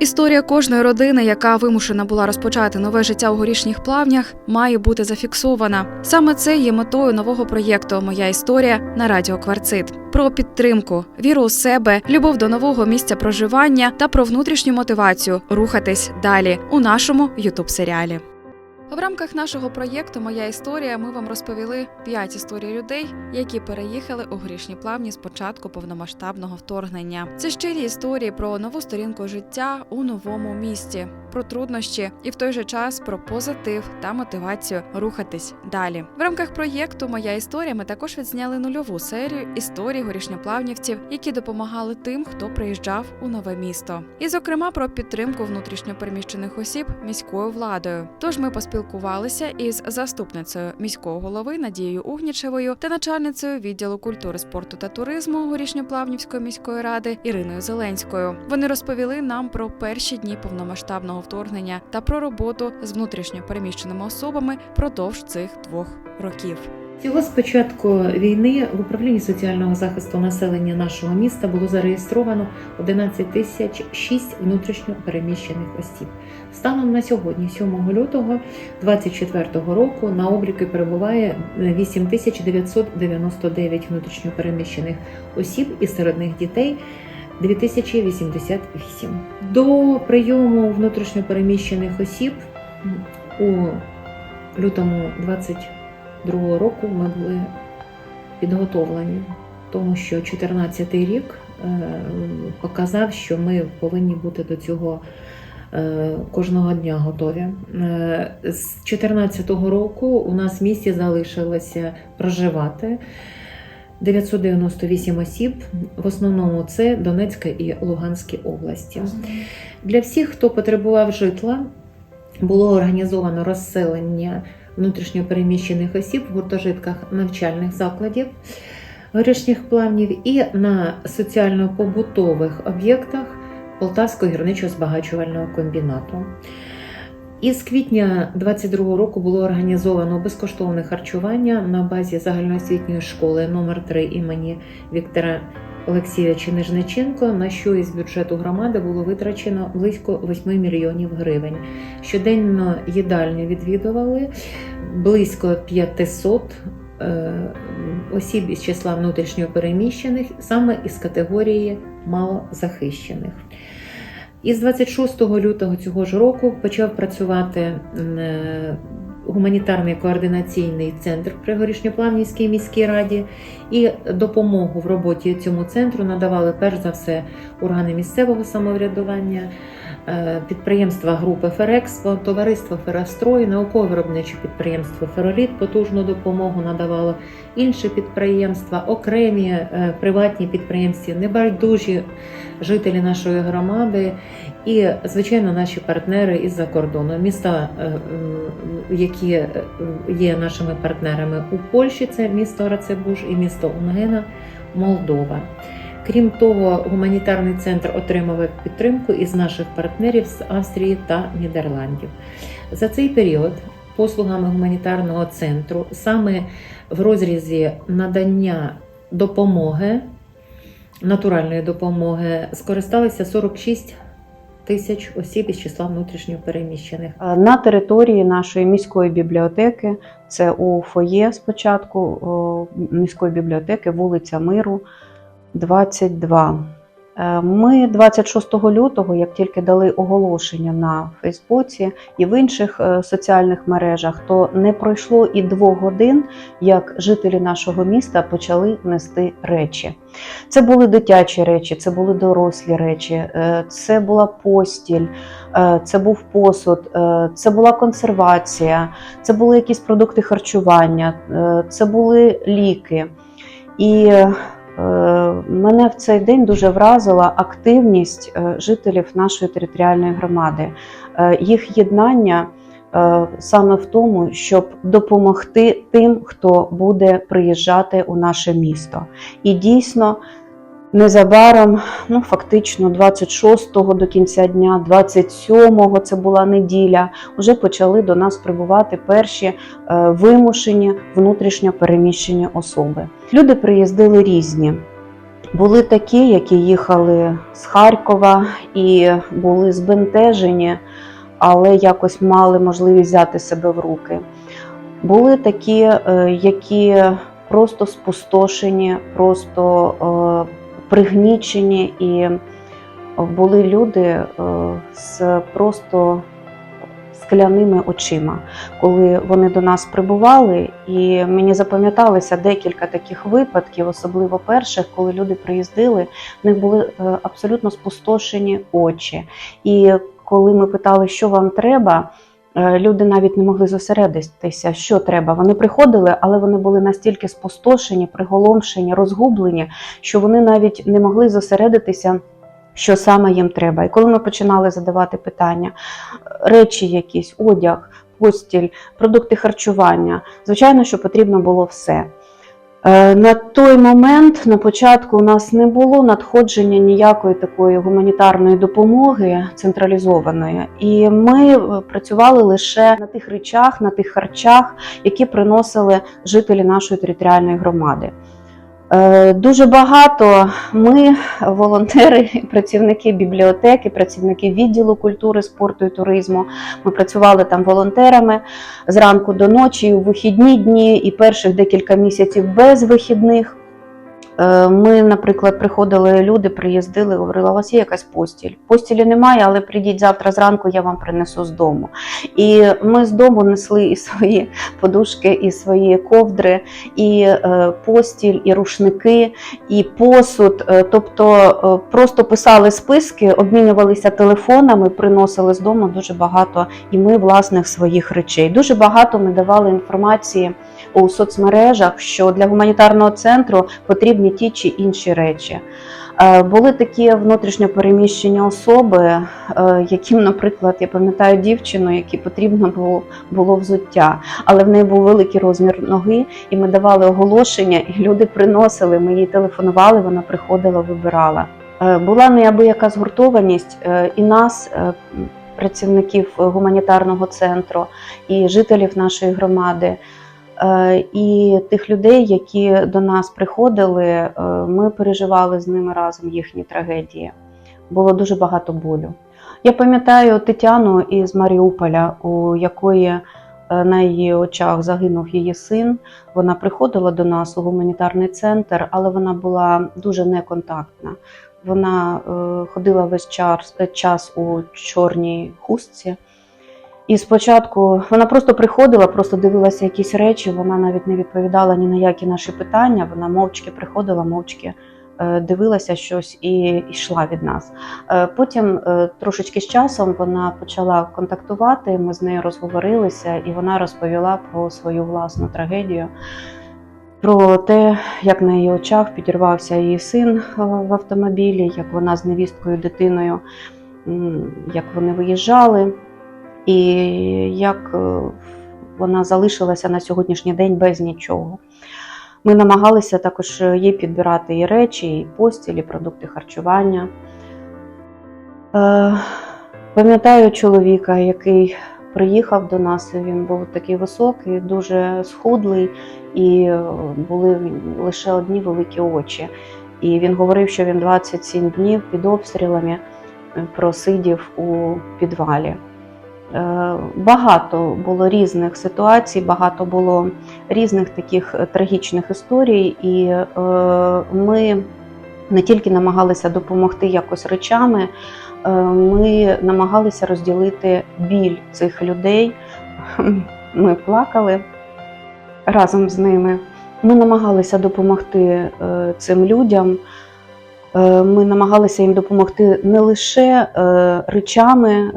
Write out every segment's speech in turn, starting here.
Історія кожної родини, яка вимушена була розпочати нове життя у горішніх плавнях, має бути зафіксована. Саме це є метою нового проєкту Моя історія на радіо Кварцит. Про підтримку, віру у себе, любов до нового місця проживання та про внутрішню мотивацію рухатись далі у нашому ютуб серіалі. В рамках нашого проєкту Моя історія ми вам розповіли п'ять історій людей, які переїхали у грішні плавні з початку повномасштабного вторгнення. Це щирі історії про нову сторінку життя у новому місті, про труднощі і в той же час про позитив та мотивацію рухатись далі. В рамках проєкту Моя історія ми також відзняли нульову серію історій горішньоплавнівців, які допомагали тим, хто приїжджав у нове місто, і зокрема про підтримку внутрішньопереміщених осіб міською владою. Тож ми поспілкувалися із заступницею міського голови Надією Угнічевою та начальницею відділу культури, спорту та туризму Горішньоплавнівської міської ради Іриною Зеленською. Вони розповіли нам про перші дні повномасштабного вторгнення та про роботу з внутрішньопереміщеними особами продовж цих двох років. Всього з початку війни в управлінні соціального захисту населення нашого міста було зареєстровано 11 тисяч 6 внутрішньо переміщених осіб. Станом на сьогодні, 7 лютого 2024 року, на обліку перебуває 8 тисяч 999 внутрішньо переміщених осіб і серед них дітей 2088. До прийому внутрішньо переміщених осіб у лютому 20 другого року ми були підготовлені, тому що 2014 рік е, показав, що ми повинні бути до цього е, кожного дня готові. Е, З 2014 року у нас в місті залишилося проживати. 998 осіб, в основному це Донецька і Луганські області. Для всіх, хто потребував житла, було організовано розселення внутрішньопереміщених осіб в гуртожитках навчальних закладів горішніх плавнів і на соціально-побутових об'єктах Полтавського гірничо-збагачувального комбінату. Із квітня 2022 року було організовано безкоштовне харчування на базі загальноосвітньої школи номер 3 імені Віктора Олексійовича Нижниченко, на що із бюджету громади було витрачено близько 8 мільйонів гривень. Щоденно їдальню відвідували близько 500 е, осіб із числа внутрішньо переміщених, саме із категорії малозахищених. Із 26 лютого цього ж року почав працювати е, гуманітарний координаційний центр при Горішньоплавнівській міській раді, і допомогу в роботі цьому центру надавали перш за все органи місцевого самоврядування, е, підприємства групи Ферекспо, товариство Ферастрой, науково-виробниче підприємство Фероліт потужну допомогу надавало інші підприємства, окремі е, приватні підприємці, небайдужі жителі нашої громади і, звичайно, наші партнери із-за кордону. Міста, е, які е, є нашими партнерами у Польщі, це місто Рацебуж і місто Унгена, Молдова. Крім того, гуманітарний центр отримав підтримку із наших партнерів з Австрії та Нідерландів. За цей період послугами гуманітарного центру саме в розрізі надання допомоги, натуральної допомоги, скористалися 46 тисяч осіб із числа внутрішньо переміщених. Е, На території нашої міської бібліотеки, це у фоє спочатку міської бібліотеки, вулиця Миру, 22. Е, Ми 26 лютого, як тільки дали оголошення на Фейсбуці і в інших е, соціальних мережах, то не пройшло і двох годин, як жителі нашого міста почали нести речі. Це були дитячі речі, це були дорослі речі, е, це була постіль, це був посуд, це була консервація, це були якісь продукти харчування, це були ліки. І мене в цей день дуже вразила активність е, жителів нашої територіальної громади, Е, їх єднання е, саме в тому, щоб допомогти тим, хто буде приїжджати у наше місто. І дійсно. Незабаром, ну фактично 26-го до кінця дня, 27-го, це була неділя, вже почали до нас прибувати перші е, вимушені внутрішньо переміщені особи. Люди приїздили різні. Були такі, які їхали з Харкова і були збентежені, але якось мали можливість взяти себе в руки. Були такі, е, які просто спустошені, просто е, пригнічені, і були люди е, з просто скляними очима, коли вони до нас прибували, і мені запам'яталося декілька таких випадків, особливо перших, коли люди приїздили, в них були е, абсолютно спустошені очі. І коли ми питали, що вам треба. Е, Люди навіть не могли зосередитися, що треба. Вони приходили, але вони були настільки спустошені, приголомшені, розгублені, що вони навіть не могли зосередитися, що саме їм треба. І коли ми починали задавати питання, речі якісь, одяг, постіль, продукти харчування, звичайно, що потрібно було все. Е, На той момент, на початку, у нас не було надходження ніякої такої гуманітарної допомоги централізованої, і ми е, працювали лише на тих речах, на тих харчах, які приносили жителі нашої територіальної громади. Е, Дуже багато ми, волонтери, працівники бібліотеки, працівники відділу культури, спорту і туризму. Ми працювали там волонтерами зранку до ночі, і у вихідні дні, і перших декілька місяців без вихідних. Е, Ми, наприклад, приходили люди, приїздили, говорили, у вас є якась постіль. Постілі немає, але прийдіть завтра зранку, я вам принесу з дому. І ми з дому несли і свої подушки, і свої ковдри, і е, постіль, і рушники, і посуд. Е, Тобто просто писали списки, обмінювалися телефонами, приносили з дому дуже багато і ми власних своїх речей. Дуже багато ми давали інформації у соцмережах, що для гуманітарного центру потрібні ті чи інші речі. Е, Були такі внутрішньо переміщені особи, е, яким, наприклад, я пам'ятаю дівчину, якій потрібно було, було взуття, але в неї був великий розмір ноги, і ми давали оголошення, і люди приносили. Ми їй телефонували, вона приходила, вибирала. Е, Була неабияка згуртованість і нас, працівників гуманітарного центру, і жителів нашої громади. Е, І тих людей, які до нас приходили, е, ми переживали з ними разом їхні трагедії. Було дуже багато болю. Я пам'ятаю Тетяну із Маріуполя, у якої е, на її очах загинув її син. Вона приходила до нас у гуманітарний центр, але вона була дуже неконтактна. Вона ходила весь час, час у чорній хустці. І спочатку вона просто приходила, просто дивилася якісь речі, вона навіть не відповідала ні на які наші питання. Вона мовчки приходила, мовчки е, дивилася щось і йшла від нас. Е, Потім, е, трошечки з часом, вона почала контактувати. Ми з нею розговорилися, і вона розповіла про свою власну трагедію. Про те, як на її очах підірвався її син в автомобілі, як вона з невісткою дитиною, як вони виїжджали, і як е, вона залишилася на сьогоднішній день без нічого. Ми намагалися також їй підбирати і речі, і постіль, і продукти харчування. Е, Пам'ятаю чоловіка, який приїхав до нас. Він був такий високий, дуже схудлий, і е, були лише одні великі очі. І він говорив, що він 27 днів під обстрілами е, просидів у підвалі. Е, Багато було різних ситуацій, багато було різних таких е, трагічних історій, і е, ми не тільки намагалися допомогти якось речами, ми намагалися розділити біль цих людей. Ми плакали разом з ними. Ми намагалися допомогти цим людям. Ми намагалися їм допомогти не лише речами,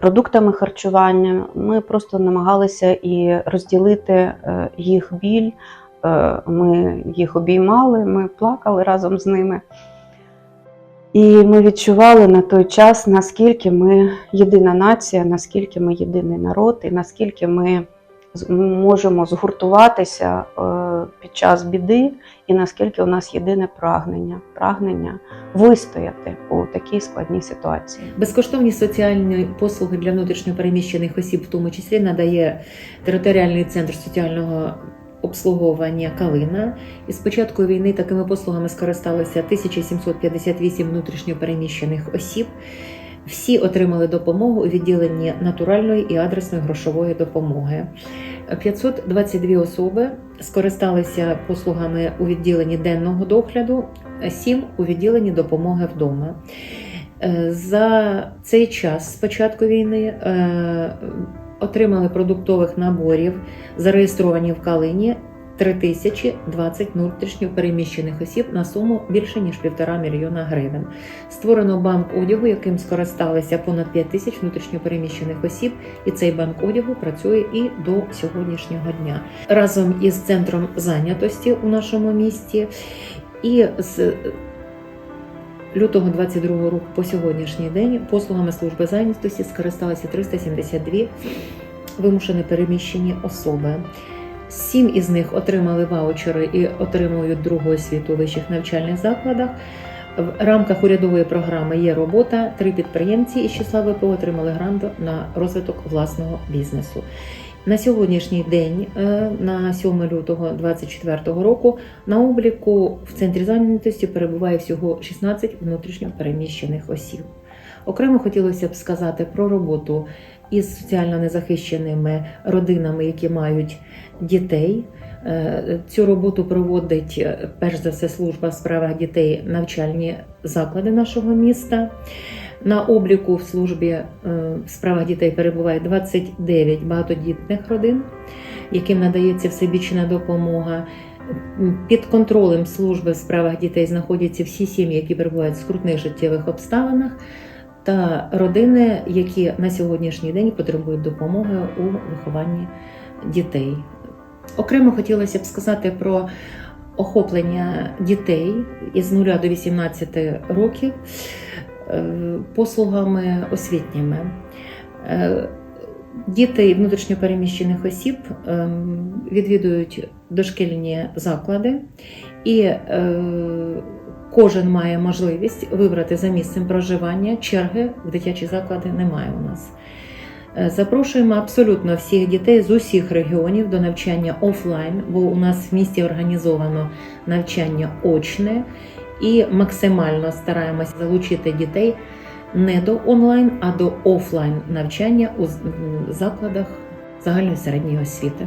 продуктами харчування. Ми просто намагалися і розділити е, їх біль. Е, Ми їх обіймали, ми плакали разом з ними. І ми відчували на той час, наскільки ми єдина нація, наскільки ми єдиний народ, і наскільки ми можемо згуртуватися е, під час біди, і наскільки у нас єдине прагнення прагнення вистояти у такій складній ситуації. Безкоштовні соціальні послуги для внутрішньопереміщених осіб, в тому числі надає територіальний центр соціального обслуговування Калина. І з початку війни такими послугами скористалося 1758 внутрішньопереміщених осіб. Всі отримали допомогу у відділенні натуральної і адресної грошової допомоги. 522 особи скористалися послугами у відділенні денного догляду, 7 у відділенні допомоги вдома. Е, За цей час з початку війни е, отримали продуктових наборів, зареєстровані в Калині 3020 внутрішньопереміщених осіб на суму більше ніж півтора мільйона гривень. Створено банк одягу, яким скористалися понад 5 тисяч внутрішньопереміщених осіб, і цей банк одягу працює і до сьогоднішнього дня. Разом із центром зайнятості у нашому місті і з лютого 22 року по сьогоднішній день послугами служби зайнятості скористалися 372 вимушено переміщені особи. Сім із них отримали ваучери і отримують другу освіту у вищих навчальних закладах. В рамках урядової програми є робота. Три підприємці із числа ВПО отримали грант на розвиток власного бізнесу. На сьогоднішній день, е, на 7 лютого 2024 року, на обліку в центрі зайнятості перебуває всього 16 внутрішньо переміщених осіб. Окремо хотілося б сказати про роботу із соціально незахищеними родинами, які мають дітей. Е, Цю роботу проводить е, перш за все служба в справах дітей навчальні заклади нашого міста. На обліку в службі е, в справах дітей перебуває 29 багатодітних родин, яким надається всебічна допомога. Під контролем служби в справах дітей знаходяться всі сім'ї, які перебувають в скрутних життєвих обставинах, та родини, які на сьогоднішній день потребують допомоги у вихованні дітей. Окремо хотілося б сказати про охоплення дітей із 0 до 18 років е, послугами освітніми. Е, Діти внутрішньопереміщених осіб ем, відвідують дошкільні заклади, і е, кожен має можливість вибрати за місцем проживання. Черги в дитячі заклади немає у нас. Е, Запрошуємо абсолютно всіх дітей з усіх регіонів до навчання офлайн, бо у нас в місті організовано навчання очне і максимально стараємося залучити дітей не до онлайн, а до офлайн навчання у закладах загальної середньої освіти.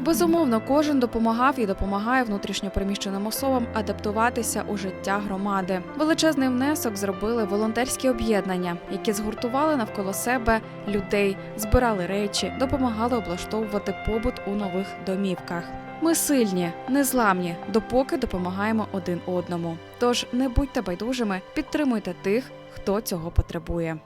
Безумовно, кожен допомагав і допомагає внутрішньопереміщеним особам адаптуватися у життя громади. Величезний внесок зробили волонтерські об'єднання, які згуртували навколо себе людей, збирали речі, допомагали облаштовувати побут у нових домівках. Ми сильні, незламні, допоки допомагаємо один одному. Тож не будьте байдужими, підтримуйте тих, хто цього потребує.